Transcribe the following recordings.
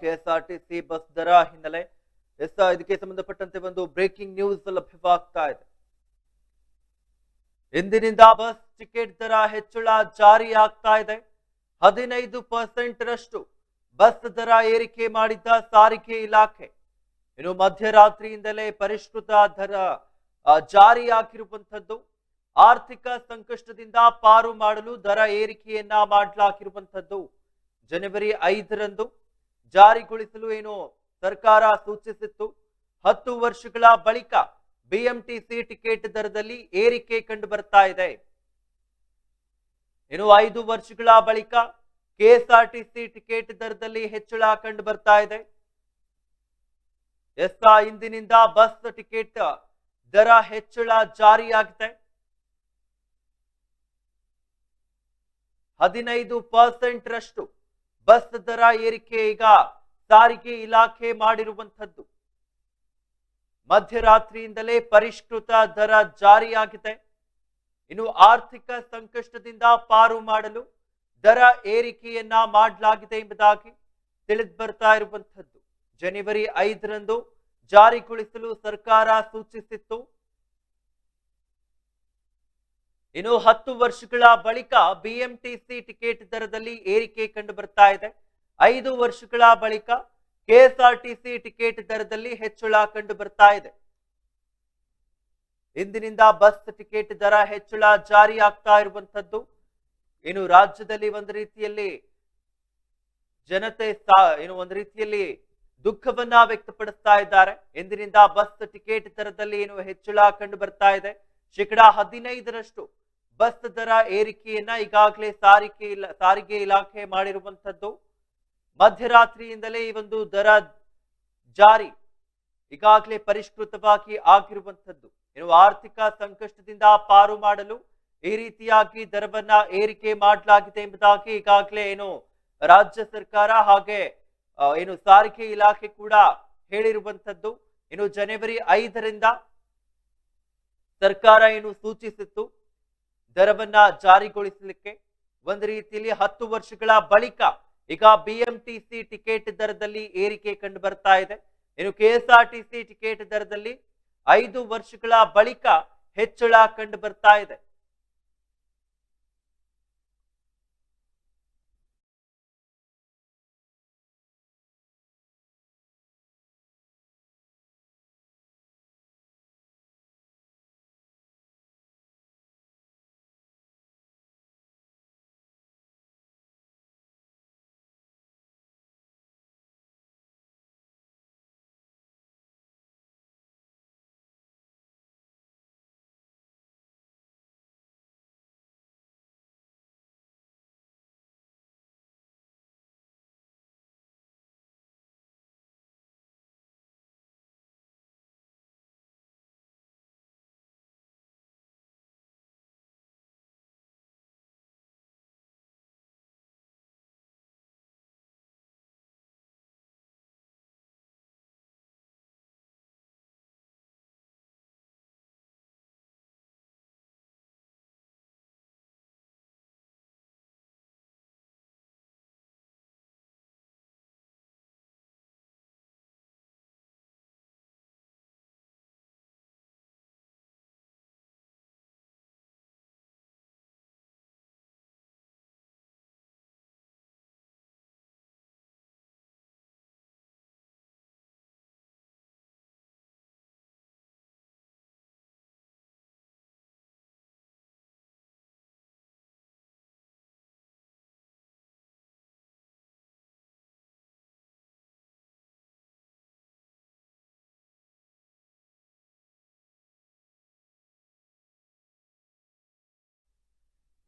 KSRTC bus ದರ ಹಿನ್ನೆಲೆ S ಇದಕ್ಕೆ ಸಂಬಂಧಪಟ್ಟಂತೆ ಒಂದು ಬ್ರೇಕಿಂಗ್ ನ್ಯೂಸ್ ಲಭ್ಯವಾಗ್ತಾ ಇದೆ. ಇಂದಿನಿಂದ ಬಸ್ ಟಿಕೆಟ್ ದರ ಹೆಚ್ಚಳ ಜಾರಿಯಾಗ್ತಾ ಇದೆ. ಹದಿನೈದು ಪರ್ಸೆಂಟ್ ರಷ್ಟು ಬಸ್ ದರ ಏರಿಕೆ ಮಾಡಿದ್ದ ಸಾರಿಗೆ ಇಲಾಖೆ. ಇನ್ನು ಮಧ್ಯರಾತ್ರಿಯಿಂದಲೇ ಪರಿಷ್ಕೃತ ದರ ಜಾರಿಯಾಗಿರುವಂಥದ್ದು. ಆರ್ಥಿಕ ಸಂಕಷ್ಟದಿಂದ ಪಾರು ಮಾಡಲು ದರ ಏರಿಕೆಯನ್ನ ಮಾಡಲಾಗಿರುವಂಥದ್ದು. ಜನವರಿ ಐದರಂದು ಜಾರಿಗೊಳಿಸಲು ಏನು ಸರ್ಕಾರ ಸೂಚಿಸಿತ್ತು. ಹತ್ತು ವರ್ಷಗಳ ಬಳಿಕ ಬಿಎಂಟಿಸಿ ಟಿಕೆಟ್ ದರದಲ್ಲಿ ಏರಿಕೆ ಕಂಡು ಬರ್ತಾ ಇದೆ. ಇನ್ನು ಐದು ವರ್ಷಗಳ ಬಳಿಕ ಕೆಎಸ್ಆರ್ಟಿಸಿ ಟಿಕೆಟ್ ದರದಲ್ಲಿ ಹೆಚ್ಚಳ ಕಂಡು ಬರ್ತಾ ಇದೆ. ಎಸ್ ಇಂದಿನಿಂದ ಬಸ್ ಟಿಕೆಟ್ ದರ ಹೆಚ್ಚಳ ಜಾರಿಯಾಗಿದೆ. ಹದಿನೈದು ಪರ್ಸೆಂಟ್ ರಷ್ಟು ಬಸ್ ದರ ಏರಿಕೆ ಈಗ ಸಾರಿಗೆ ಇಲಾಖೆ ಮಾಡಿರುವಂಥದ್ದು. ಮಧ್ಯರಾತ್ರಿಯಿಂದಲೇ ಪರಿಷ್ಕೃತ ದರ ಜಾರಿಯಾಗಿದೆ. ಇನ್ನು ಆರ್ಥಿಕ ಸಂಕಷ್ಟದಿಂದ ಪಾರು ಮಾಡಲು ದರ ಏರಿಕೆಯನ್ನ ಮಾಡಲಾಗಿದೆ ಎಂಬುದಾಗಿ ತಿಳಿದು ಬರ್ತಾ ಇರುವಂಥದ್ದು. ಜನವರಿ ಐದರಂದು ಜಾರಿಗೊಳಿಸಲು ಸರ್ಕಾರ ಸೂಚಿಸಿತ್ತು. ಇನ್ನು ಹತ್ತು ವರ್ಷಗಳ ಬಳಿಕ ಬಿಎಂಟಿಸಿ ಟಿಕೆಟ್ ದರದಲ್ಲಿ ಏರಿಕೆ ಕಂಡು ಬರ್ತಾ ಇದೆ. ಐದು ವರ್ಷಗಳ ಬಳಿಕ ಕೆಎಸ್ಆರ್ಟಿಸಿ ಟಿಕೆಟ್ ದರದಲ್ಲಿ ಹೆಚ್ಚಳ ಕಂಡು ಬರ್ತಾ ಇದೆ. ಇಂದಿನಿಂದ ಬಸ್ ಟಿಕೆಟ್ ದರ ಹೆಚ್ಚಳ ಜಾರಿ ಆಗ್ತಾ ಇರುವಂತದ್ದು ಇನ್ನು ರಾಜ್ಯದಲ್ಲಿ ಒಂದು ರೀತಿಯಲ್ಲಿ ಜನತೆ ಏನು ಒಂದು ರೀತಿಯಲ್ಲಿ ದುಃಖವನ್ನ ವ್ಯಕ್ತಪಡಿಸ್ತಾ ಇದ್ದಾರೆ. ಇಂದಿನಿಂದ ಬಸ್ ಟಿಕೆಟ್ ದರದಲ್ಲಿ ಏನು ಹೆಚ್ಚಳ ಕಂಡು ಬರ್ತಾ ಇದೆ. ಶೇಕಡಾ ಹದಿನೈದರಷ್ಟು ಬಸ್ ದರ ಏರಿಕೆಯನ್ನ ಈಗಾಗಲೇ ಸಾರಿಗೆ ಇಲ್ಲ ಸಾರಿಗೆ ಇಲಾಖೆ ಮಾಡಿರುವಂಥದ್ದು. ಮಧ್ಯರಾತ್ರಿಯಿಂದಲೇ ಈ ಒಂದು ದರ ಜಾರಿ, ಈಗಾಗಲೇ ಪರಿಷ್ಕೃತವಾಗಿ ಆಗಿರುವಂತದ್ದು ಏನು ಆರ್ಥಿಕ ಸಂಕಷ್ಟದಿಂದ ಪಾರು ಮಾಡಲು ಈ ರೀತಿಯಾಗಿ ದರವನ್ನ ಏರಿಕೆ ಮಾಡಲಾಗಿದೆ ಎಂಬುದಾಗಿ ಈಗಾಗಲೇ ಏನು ರಾಜ್ಯ ಸರ್ಕಾರ ಹಾಗೆ ಏನು ಸಾರಿಗೆ ಇಲಾಖೆ ಕೂಡ ಹೇಳಿರುವಂತದ್ದು ಇನ್ನು ಜನವರಿ ಐದರಿಂದ ಸರ್ಕಾರ ಏನು ಸೂಚಿಸಿತ್ತು ದರವನ್ನ ಜಾರಿಗೊಳಿಸಲಿಕ್ಕೆ ಒಂದು ರೀತಿಯಲ್ಲಿ ಹತ್ತು ವರ್ಷಗಳ ಬಳಿಕ ಈಗ ಬಿಎಂಟಿಸಿ ಟಿಕೆಟ್ ದರದಲ್ಲಿ ಏರಿಕೆ ಕಂಡು ಬರ್ತಾ ಇದೆ. ಇನ್ನು ಕೆಎಸ್ಆರ್ಟಿಸಿ ಟಿಕೆಟ್ ದರದಲ್ಲಿ ಐದು ವರ್ಷಗಳ ಬಳಿಕ ಹೆಚ್ಚಳ ಕಂಡು ಬರ್ತಾ ಇದೆ.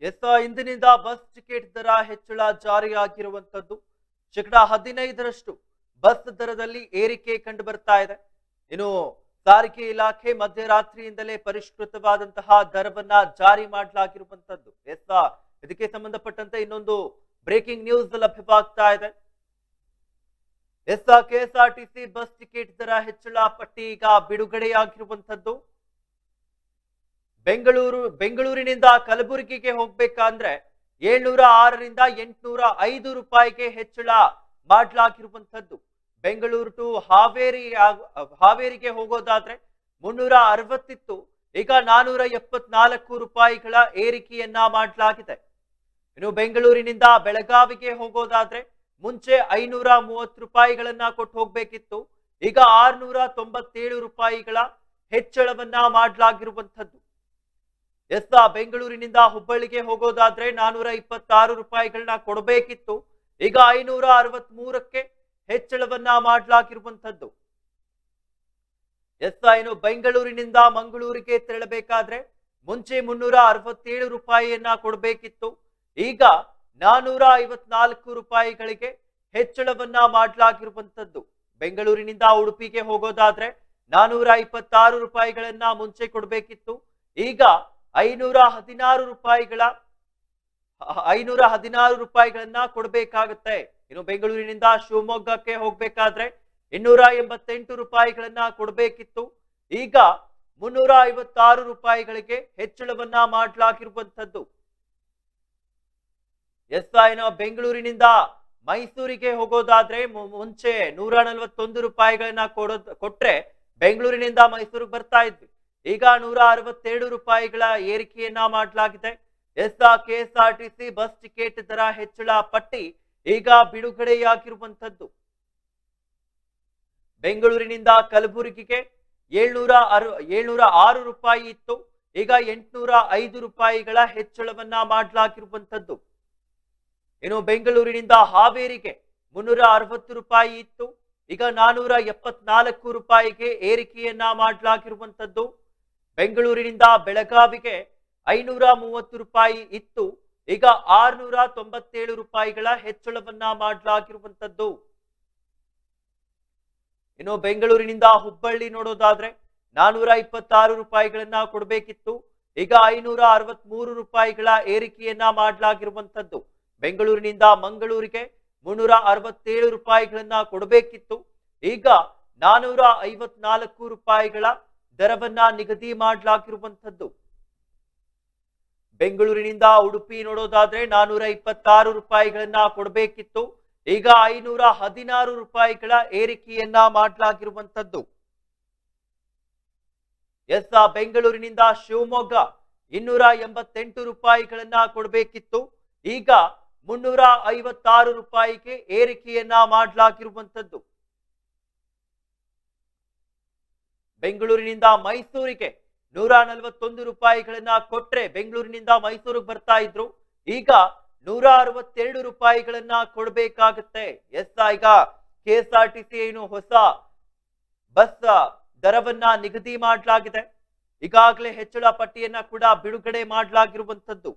ಎಸ್ ಇಂದಿನಿಂದ ಬಸ್ ಟಿಕೆಟ್ ದರ ಹೆಚ್ಚಳ ಜಾರಿಯಾಗಿರುವಂತದ್ದು. ಶೇಕಡಾ ಹದಿನೈದರಷ್ಟು ಬಸ್ ದರದಲ್ಲಿ ಏರಿಕೆ ಕಂಡು ಬರ್ತಾ ಇದೆ. ಇನ್ನು ಸಾರಿಗೆ ಇಲಾಖೆ ಮಧ್ಯರಾತ್ರಿಯಿಂದಲೇ ಪರಿಷ್ಕೃತವಾದಂತಹ ದರವನ್ನ ಜಾರಿ ಮಾಡಲಾಗಿರುವಂತದ್ದು. ಎಸ್ ಇದಕ್ಕೆ ಸಂಬಂಧಪಟ್ಟಂತೆ ಇನ್ನೊಂದು ಬ್ರೇಕಿಂಗ್ ನ್ಯೂಸ್ ಲಭ್ಯವಾಗ್ತಾ ಇದೆ. ಎಸ್ ಕೆಎಸ್ಆರ್ಟಿಸಿ ಬಸ್ ಟಿಕೆಟ್ ದರ ಹೆಚ್ಚಳ ಪಟ್ಟಿ ಈಗ ಬಿಡುಗಡೆಯಾಗಿರುವಂತದ್ದು. ಬೆಂಗಳೂರು, ಬೆಂಗಳೂರಿನಿಂದ ಕಲಬುರಗಿಗೆ ಹೋಗ್ಬೇಕಂದ್ರೆ ಏಳ್ನೂರ ಆರರಿಂದ ಎಂಟುನೂರ ಐದು ರೂಪಾಯಿಗೆ ಹೆಚ್ಚಳ ಮಾಡ್ಲಾಗಿರುವಂಥದ್ದು. ಬೆಂಗಳೂರು ಟು ಹಾವೇರಿ ಹಾವೇರಿಗೆ ಹೋಗೋದಾದ್ರೆ ಮುನ್ನೂರ ಅರವತ್ತಿತ್ತು. ಈಗ ನಾನೂರ ಎಪ್ಪತ್ನಾಲ್ಕು ರೂಪಾಯಿಗಳ ಏರಿಕೆಯನ್ನ ಮಾಡಲಾಗಿದೆ. ಇನ್ನು ಬೆಂಗಳೂರಿನಿಂದ ಬೆಳಗಾವಿಗೆ ಹೋಗೋದಾದ್ರೆ ಮುಂಚೆ ಐನೂರ ಮೂವತ್ತು ರೂಪಾಯಿಗಳನ್ನ ಕೊಟ್ಟು ಹೋಗ್ಬೇಕಿತ್ತು. ಈಗ ಆರ್ನೂರ ತೊಂಬತ್ತೇಳು ರೂಪಾಯಿಗಳ ಹೆಚ್ಚಳವನ್ನ ಮಾಡಲಾಗಿರುವಂತದ್ದು ಎಸ್ ಬೆಂಗಳೂರಿನಿಂದ ಹುಬ್ಬಳ್ಳಿಗೆ ಹೋಗೋದಾದ್ರೆ ನಾನೂರ ಇಪ್ಪತ್ತಾರು ರೂಪಾಯಿಗಳನ್ನ ಕೊಡಬೇಕಿತ್ತು. ಈಗ ಐನೂರ ಅರವತ್ ಮೂರಕ್ಕೆ ಹೆಚ್ಚಳವನ್ನ ಮಾಡಲಾಗಿರುವಂತದ್ದು ಎಸ್ ಏನು ಬೆಂಗಳೂರಿನಿಂದ ಮಂಗಳೂರಿಗೆ ತೆರಳಬೇಕಾದ್ರೆ ಮುಂಚೆ ಮುನ್ನೂರ ಅರವತ್ತೇಳು ರೂಪಾಯಿಯನ್ನ ಕೊಡಬೇಕಿತ್ತು. ಈಗ ನಾನೂರ ಐವತ್ನಾಲ್ಕು ರೂಪಾಯಿಗಳಿಗೆ ಹೆಚ್ಚಳವನ್ನ ಮಾಡಲಾಗಿರುವಂತದ್ದು ಬೆಂಗಳೂರಿನಿಂದ ಉಡುಪಿಗೆ ಹೋಗೋದಾದ್ರೆ ನಾನೂರ ಇಪ್ಪತ್ತಾರು ರೂಪಾಯಿಗಳನ್ನ ಮುಂಚೆ ಕೊಡಬೇಕಿತ್ತು. ಈಗ ಐನೂರ ಹದಿನಾರು ರೂಪಾಯಿಗಳ ಐನೂರ ಹದಿನಾರು ರೂಪಾಯಿಗಳನ್ನ ಕೊಡಬೇಕಾಗುತ್ತೆ. ಇನ್ನು ಬೆಂಗಳೂರಿನಿಂದ ಶಿವಮೊಗ್ಗಕ್ಕೆ ಹೋಗ್ಬೇಕಾದ್ರೆ ಇನ್ನೂರ ಎಂಬತ್ತೆಂಟು ರೂಪಾಯಿಗಳನ್ನ ಕೊಡಬೇಕಿತ್ತು. ಈಗ ಮುನ್ನೂರ ಐವತ್ತಾರು ರೂಪಾಯಿಗಳಿಗೆ ಹೆಚ್ಚಳವನ್ನ ಮಾಡಲಾಗಿರುವಂತದ್ದು ಎಸ್ ಏನೋ ಬೆಂಗಳೂರಿನಿಂದ ಮೈಸೂರಿಗೆ ಹೋಗೋದಾದ್ರೆ ಮುಂಚೆ ನೂರ ನಲವತ್ತೊಂದು ರೂಪಾಯಿಗಳನ್ನ ಕೊಡೋದ್, ಕೊಟ್ರೆ ಬೆಂಗಳೂರಿನಿಂದ ಮೈಸೂರಿಗೆ ಬರ್ತಾ ಇದ್ವಿ. ಈಗ ನೂರ ಅರವತ್ತೆರಡು ರೂಪಾಯಿಗಳ ಏರಿಕೆಯನ್ನ ಮಾಡಲಾಗಿದೆ. S K S R T C bus ticket ದರ ಹೆಚ್ಚಳ ಪಟ್ಟಿ ಈಗ ಬಿಡುಗಡೆಯಾಗಿರುವಂತದ್ದು ಬೆಂಗಳೂರಿನಿಂದ ಕಲಬುರಗಿಗೆ ಏಳ್ನೂರ ಅರು, ಏಳ್ನೂರ ಆರು ರೂಪಾಯಿ ಇತ್ತು. ಈಗ ಎಂಟುನೂರ ಐದು ರೂಪಾಯಿಗಳ ಹೆಚ್ಚಳವನ್ನ ಮಾಡಲಾಗಿರುವಂತದ್ದು ಇನ್ನು ಬೆಂಗಳೂರಿನಿಂದ ಹಾವೇರಿಗೆ ಮುನ್ನೂರ ಅರವತ್ತು ರೂಪಾಯಿ ಇತ್ತು. ಈಗ ನಾನೂರ ಎಪ್ಪತ್ನಾಲ್ಕು ರೂಪಾಯಿಗೆ ಏರಿಕೆಯನ್ನ ಮಾಡಲಾಗಿರುವಂತದ್ದು ಬೆಂಗಳೂರಿನಿಂದ ಬೆಳಗಾವಿಗೆ ಐನೂರ ಮೂವತ್ತು ರೂಪಾಯಿ ಇತ್ತು. ಈಗ ಆರ್ನೂರ ತೊಂಬತ್ತೇಳು ರೂಪಾಯಿಗಳ ಹೆಚ್ಚಳವನ್ನ ಮಾಡಲಾಗಿರುವಂತದ್ದು ಇನ್ನು ಬೆಂಗಳೂರಿನಿಂದ ಹುಬ್ಬಳ್ಳಿ ನೋಡೋದಾದ್ರೆ ನಾನೂರ ಇಪ್ಪತ್ತಾರು ರೂಪಾಯಿಗಳನ್ನ ಕೊಡಬೇಕಿತ್ತು. ಈಗ ಐನೂರ ಅರವತ್ ಮೂರು ರೂಪಾಯಿಗಳ ಏರಿಕೆಯನ್ನ ಮಾಡಲಾಗಿರುವಂತದ್ದು ಬೆಂಗಳೂರಿನಿಂದ ಮಂಗಳೂರಿಗೆ ಮುನ್ನೂರ ಅರವತ್ತೇಳು ರೂಪಾಯಿಗಳನ್ನ ಕೊಡಬೇಕಿತ್ತು. ಈಗ ನಾನೂರ ಐವತ್ನಾಲ್ಕು ರೂಪಾಯಿಗಳ ದರವನ್ನ ನಿಗದಿ ಮಾಡ್ಲಾಗಿರುವಂಥದ್ದು. ಬೆಂಗಳೂರಿನಿಂದ ಉಡುಪಿ ನೋಡೋದಾದ್ರೆ ನಾನೂರ ಇಪ್ಪತ್ತಾರು ರೂಪಾಯಿಗಳನ್ನ ಕೊಡಬೇಕಿತ್ತು. ಈಗ ಐನೂರ ಹದಿನಾರು ರೂಪಾಯಿಗಳ ಏರಿಕೆಯನ್ನ ಮಾಡಲಾಗಿರುವಂಥದ್ದು. ಎಸ್ ಬೆಂಗಳೂರಿನಿಂದ ಶಿವಮೊಗ್ಗ ಇನ್ನೂರ ಎಂಬತ್ತೆಂಟು ರೂಪಾಯಿಗಳನ್ನ ಕೊಡಬೇಕಿತ್ತು. ಈಗ ಮುನ್ನೂರ ಐವತ್ತಾರು ರೂಪಾಯಿಗೆ ಏರಿಕೆಯನ್ನ ಮಾಡಲಾಗಿರುವಂತದ್ದು ಬೆಂಗಳೂರಿನಿಂದ ಮೈಸೂರಿಗೆ ನೂರ ನಲವತ್ತೊಂದು ರೂಪಾಯಿಗಳನ್ನ ಕೊಟ್ರೆ ಬೆಂಗಳೂರಿನಿಂದ ಮೈಸೂರಿಗೆ ಬರ್ತಾ ಇದ್ರು. ಈಗ ನೂರ ಅರವತ್ತೆರಡು ರೂಪಾಯಿಗಳನ್ನ ಕೊಡಬೇಕಾಗುತ್ತೆ. ಎಸ್, ಈಗ ಕೆ ಎಸ್ ಆರ್ ಟಿ ಏನು ಹೊಸ ಬಸ್ ದರವನ್ನ ನಿಗದಿ ಮಾಡಲಾಗಿದೆ. ಈಗಾಗಲೇ ಹೆಚ್ಚಳ ಪಟ್ಟಿಯನ್ನ ಕೂಡ ಬಿಡುಗಡೆ ಮಾಡಲಾಗಿರುವಂತದ್ದು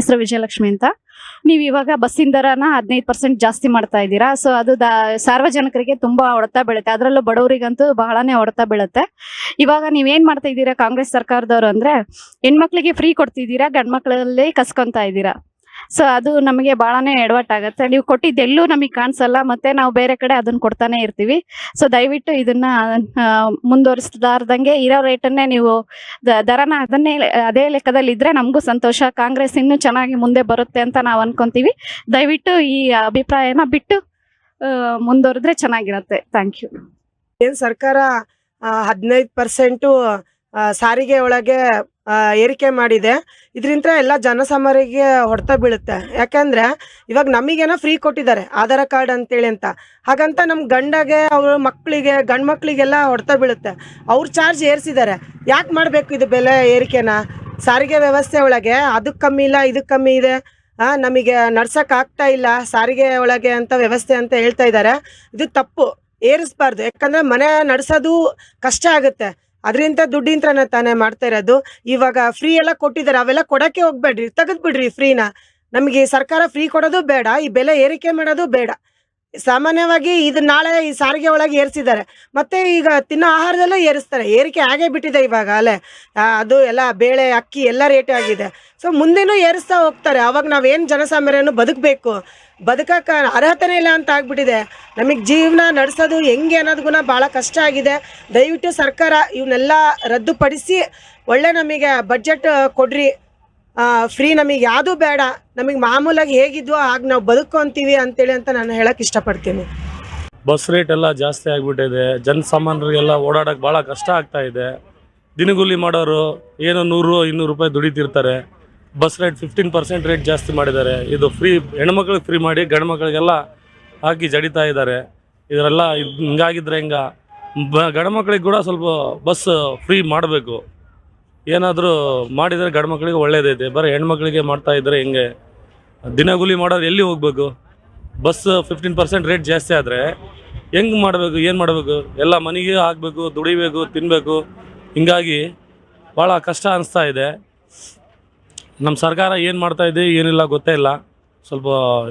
ಹೆಸರು ವಿಜಯಲಕ್ಷ್ಮಿ ಅಂತ. ನೀವು ಇವಾಗ ಬಸ್ಸಿನ ದರನ ಹದಿನೈದು ಪರ್ಸೆಂಟ್ ಜಾಸ್ತಿ ಮಾಡ್ತಾ ಇದ್ದೀರಾ. ಸೊ ಅದು ಸಾರ್ವಜನಿಕರಿಗೆ ತುಂಬಾ ಹೊಡೆತ ಬೀಳುತ್ತೆ. ಅದರಲ್ಲೂ ಬಡವರಿಗಂತೂ ಬಹಳನೇ ಹೊಡೆತ ಬೀಳುತ್ತೆ. ಇವಾಗ ನೀವೇನ್ ಮಾಡ್ತಾ ಇದ್ದೀರಾ ಕಾಂಗ್ರೆಸ್ ಸರ್ಕಾರದವರು ಅಂದ್ರೆ, ಹೆಣ್ಮಕ್ಳಿಗೆ ಫ್ರೀ ಕೊಡ್ತಿದ್ದೀರಾ ಗಂಡ್ ಮಕ್ಳಲ್ಲಿ ಕಸ್ಕೊಂತಾ ಇದ್ದೀರಾ? ಸೊ ಅದು ನಮಗೆ ಬಹಳನೇ ಆಗುತ್ತೆ. ನೀವು ಕೊಟ್ಟಿದ್ದೆಲ್ಲೂ ನಮಗೆ ಕಾಣಿಸಲ್ಲ, ಮತ್ತೆ ನಾವು ಬೇರೆ ಕಡೆ ಅದನ್ನ ಕೊಡ್ತಾನೆ ಇರ್ತೀವಿ. ಸೊ ದಯವಿಟ್ಟು ಇದನ್ನ ಮುಂದುವರಿಸಲಾರ್ದಂಗೆ ಇರೋ ರೇಟನ್ನೇ ನೀವು ದರನ ಅದನ್ನೇ, ಅದೇ ಲೆಕ್ಕದಲ್ಲಿ ಇದ್ರೆ ನಮಗೂ ಸಂತೋಷ. ಕಾಂಗ್ರೆಸ್ ಇನ್ನೂ ಚೆನ್ನಾಗಿ ಮುಂದೆ ಬರುತ್ತೆ ಅಂತ ನಾವು ಅನ್ಕೊಂತೀವಿ. ದಯವಿಟ್ಟು ಈ ಅಭಿಪ್ರಾಯನ ಬಿಟ್ಟು ಮುಂದುವರೆದ್ರೆ ಚೆನ್ನಾಗಿರತ್ತೆ. ಥ್ಯಾಂಕ್ ಯು ಏನು ಸರ್ಕಾರ ಹದಿನೈದು ಪರ್ಸೆಂಟು ಸಾರಿಗೆ ಒಳಗೆ ಏರಿಕೆ ಮಾಡಿದೆ. ಇದರಿಂದ ಎಲ್ಲ ಜನಸಾಮಾರಿಗೆ ಹೊಡೆತ ಬೀಳುತ್ತೆ. ಯಾಕಂದ್ರೆ ಇವಾಗ ನಮಗೇನೋ ಫ್ರೀ ಕೊಟ್ಟಿದ್ದಾರೆ, ಆಧಾರ್ ಕಾರ್ಡ್ ಅಂತೇಳಿ ಅಂತ. ಹಾಗಂತ ನಮ್ಮ ಗಂಡಗೆ, ಅವ್ರ ಮಕ್ಕಳಿಗೆ ಗಂಡು ಮಕ್ಕಳಿಗೆಲ್ಲ ಹೊಡೆತ ಬೀಳುತ್ತೆ. ಅವ್ರ ಚಾರ್ಜ್ ಏರಿಸಿದ್ದಾರೆ. ಯಾಕೆ ಮಾಡಬೇಕು ಇದು ಬೆಲೆ ಏರಿಕೆನ? ಸಾರಿಗೆ ವ್ಯವಸ್ಥೆ ಒಳಗೆ ಅದಕ್ಕೆ ಕಮ್ಮಿ ಇಲ್ಲ ಇದಕ್ಕೆ ಕಮ್ಮಿ ಇದೆ. ನಮಗೆ ನಡ್ಸಕ್ ಆಗ್ತಾ ಇಲ್ಲ, ಸಾರಿಗೆ ಒಳಗೆ ಅಂತ ವ್ಯವಸ್ಥೆ ಅಂತ ಹೇಳ್ತಾ ಇದ್ದಾರೆ. ಇದು ತಪ್ಪು. ಏರಿಸ್ಬಾರ್ದು. ಯಾಕಂದ್ರೆ ಮನೆ ನಡೆಸೋದು ಕಷ್ಟ ಆಗುತ್ತೆ. ಅದರಿಂದ ದುಡ್ಡಿಂತ್ರನ ತಾನೇ ಮಾಡ್ತಾ ಇರೋದು. ಇವಾಗ ಫ್ರೀ ಎಲ್ಲ ಕೊಟ್ಟಿದ್ದಾರೆ. ಅವೆಲ್ಲ ಕೊಡಕ್ಕೆ ಹೋಗ್ಬೇಡ್ರಿ. ತೆಗೆದ್ಬಿಡ್ರಿ ಫ್ರೀನ ನಮಗೆ ಸರ್ಕಾರ ಫ್ರೀ ಕೊಡೋದು ಬೇಡ. ಈ ಬೆಲೆ ಏರಿಕೆ ಮಾಡೋದು ಬೇಡ. ಸಾಮಾನ್ಯವಾಗಿ ಇದು ನಾಳೆ ಈ ಸಾರಿಗೆ ಒಳಗೆ ಏರಿಸಿದ್ದಾರೆ. ಮತ್ತೆ ಈಗ ತಿನ್ನೋ ಆಹಾರದಲ್ಲೇ ಏರಿಸ್ತಾರೆ. ಏರಿಕೆ ಆಗೇ ಬಿಟ್ಟಿದೆ ಇವಾಗ ಅಲ್ಲೇ. ಅದು ಎಲ್ಲ ಬೇಳೆ, ಅಕ್ಕಿ ಎಲ್ಲ ರೇಟ್ ಆಗಿದೆ. ಸೊ ಮುಂದೆನೂ ಏರಿಸ್ತಾ ಹೋಗ್ತಾರೆ. ಅವಾಗ ನಾವೇನು ಜನಸಾಮಾನ್ಯನು ಬದುಕಬೇಕು? ಬದುಕಕ್ಕೆ ಅರ್ಹತೆನೇ ಇಲ್ಲ ಅಂತ ಆಗ್ಬಿಟ್ಟಿದೆ. ನಮಗೆ ಜೀವನ ನಡೆಸೋದು ಹೆಂಗೆ ಅನ್ನೋದ್ಗುಣ ಭಾಳ ಕಷ್ಟ ಆಗಿದೆ. ದಯವಿಟ್ಟು ಸರ್ಕಾರ ಇವನ್ನೆಲ್ಲ ರದ್ದುಪಡಿಸಿ ಒಳ್ಳೆ ನಮಗೆ ಬಜೆಟ್ ಕೊಡ್ರಿ. ಫ್ರೀ ನಮಗೆ ಯಾವುದು ಬೇಡ. ನಮಗೆ ಮಾಮೂಲಾಗಿ ಹೇಗಿದ್ವೋ ಹಾಗೆ ನಾವು ಬದುಕೊಂತೀವಿ ಅಂತೇಳಿ ಅಂತ ನಾನು ಹೇಳಕ್ಕೆ ಇಷ್ಟಪಡ್ತೀನಿ. ಬಸ್ ರೇಟ್ ಎಲ್ಲ ಜಾಸ್ತಿ ಆಗಿಬಿಟ್ಟಿದೆ. ಜನಸಾಮಾನ್ಯರಿಗೆಲ್ಲ ಓಡಾಡಕ್ಕೆ ಭಾಳ ಕಷ್ಟ ಆಗ್ತಾ ಇದೆ. ದಿನಗೂಲಿ ಮಾಡೋರು ಏನೋ ನೂರು, ಇನ್ನೂರು ರೂಪಾಯಿ ದುಡಿತಿರ್ತಾರೆ. Bus rate fifteen percent rate ಜಾಸ್ತಿ ಮಾಡಿದ್ದಾರೆ. ಇದು ಫ್ರೀ ಹೆಣ್ಮಕ್ಳಿಗೆ ಫ್ರೀ ಮಾಡಿ ಗಂಡು ಮಕ್ಕಳಿಗೆಲ್ಲ ಹಾಕಿ ಜಡಿತಾ ಇದ್ದಾರೆ. ಇದರೆಲ್ಲ ಇದ್ ಹಿಂಗಾಗಿದ್ರೆ ಹಿಂಗ? ಬ ಗಂಡು ಮಕ್ಳಿಗೆ ಕೂಡ ಸ್ವಲ್ಪ ಬಸ್ ಫ್ರೀ ಮಾಡಬೇಕು. ಏನಾದರೂ ಮಾಡಿದರೆ ಗಂಡು ಮಕ್ಕಳಿಗೆ ಒಳ್ಳೇದೈತೆ ಬರೀ ಹೆಣ್ಮಕ್ಳಿಗೆ ಮಾಡ್ತಾ ಇದ್ದರೆ ಹೆಂಗೆ? ದಿನಗೂಲಿ ಮಾಡೋರು ಎಲ್ಲಿ ಹೋಗಬೇಕು? ಬಸ್ ಫಿಫ್ಟೀನ್ ಪರ್ಸೆಂಟ್ ರೇಟ್ ಜಾಸ್ತಿ ಆದರೆ ಹೆಂಗೆ ಮಾಡಬೇಕು, ಏನು ಮಾಡಬೇಕು? ಎಲ್ಲ ಮನೆಗೆ ಹಾಕಬೇಕು, ದುಡಿಬೇಕು ತಿನ್ನಬೇಕು ಹಿಂಗಾಗಿ ಭಾಳ ಕಷ್ಟ ಅನಿಸ್ತಾ ಇದೆ. ನಮ್ಮ ಸರ್ಕಾರ ಏನು ಮಾಡ್ತಾ ಇದೆ, ಏನಿಲ್ಲ, ಗೊತ್ತೇ ಇಲ್ಲ. ಸ್ವಲ್ಪ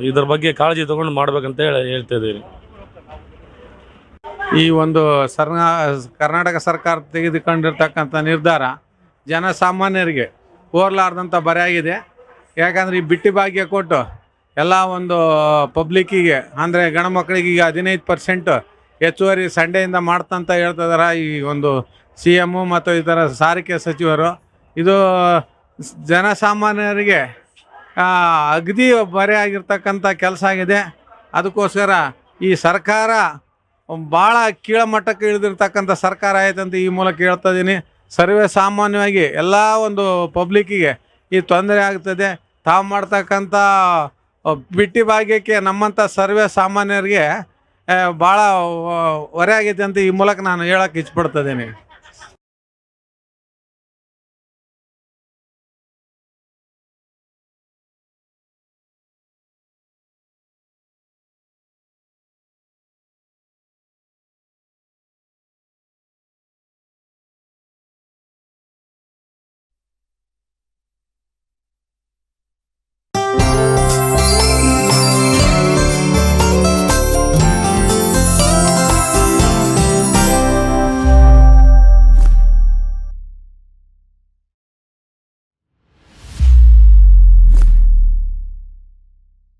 ಇದ್ರ ಬಗ್ಗೆ ಕಾಳಜಿ ತೊಗೊಂಡು ಮಾಡ್ಬೇಕಂತ ಹೇಳಿ ಹೇಳ್ತಾ ಈ ಒಂದು ಸರ್ನಾ ಕರ್ನಾಟಕ ಸರ್ಕಾರ ತೆಗೆದುಕೊಂಡಿರ್ತಕ್ಕಂಥ ನಿರ್ಧಾರ ಜನಸಾಮಾನ್ಯರಿಗೆ ಬರೆ ಆಗಿದೆ. ಯಾಕಂದರೆ ಈ ಬಿಟ್ಟಿ ಭಾಗ್ಯ ಕೊಟ್ಟು ಎಲ್ಲ ಒಂದು ಪಬ್ಲಿಕ್ಕಿಗೆ, ಅಂದರೆ ಗಣಮಕ್ಕಳಿಗೆ ಈಗ ಹದಿನೈದು ಪರ್ಸೆಂಟು ಹೆಚ್ಚುವರಿ ಸಂಡೆಯಿಂದ ಮಾಡ್ತಂತ ಹೇಳ್ತಾ ಇದಾರೆ ಈ ಒಂದು ಸಿ ಎಮ್ಮು ಮತ್ತು ಈ ಥರ ಸಾರಿಗೆ ಸಚಿವರು. ಇದು ಜನಸಾಮಾನ್ಯರಿಗೆ ಅಗ್ದಿ ಬರೆ ಬರೆಯಾಗಿರ್ತಕ್ಕಂಥ ಕೆಲಸ ಆಗಿದೆ. ಅದಕ್ಕೋಸ್ಕರ ಈ ಸರ್ಕಾರ ಭಾಳ ಕೀಳಮಟ್ಟಕ್ಕೆ ಇಳಿದಿರ್ತಕ್ಕಂಥ ಸರ್ಕಾರ ಆಯ್ತಂತ ಈ ಮೂಲಕ ಹೇಳ್ತಾ ಇದ್ದೀನಿ ಸರ್ವೇ ಸಾಮಾನ್ಯವಾಗಿ ಎಲ್ಲ ಒಂದು ಪಬ್ಲಿಕ್ಕಿಗೆ ಈ ತೊಂದರೆ ಆಗ್ತದೆ. ತಾವು ಮಾಡ್ತಕ್ಕಂಥ ಬಿಟ್ಟಿ ಭಾಗ್ಯಕ್ಕೆ ನಮ್ಮಂಥ ಸರ್ವೇ ಸಾಮಾನ್ಯರಿಗೆ ಭಾಳ ಹೊರೆ ಆಗೈತೆ ಅಂತ ಈ ಮೂಲಕ ನಾನು ಹೇಳಕ್ಕೆ ಇಚ್ಛಪಡ್ತಿದ್ದೀನಿ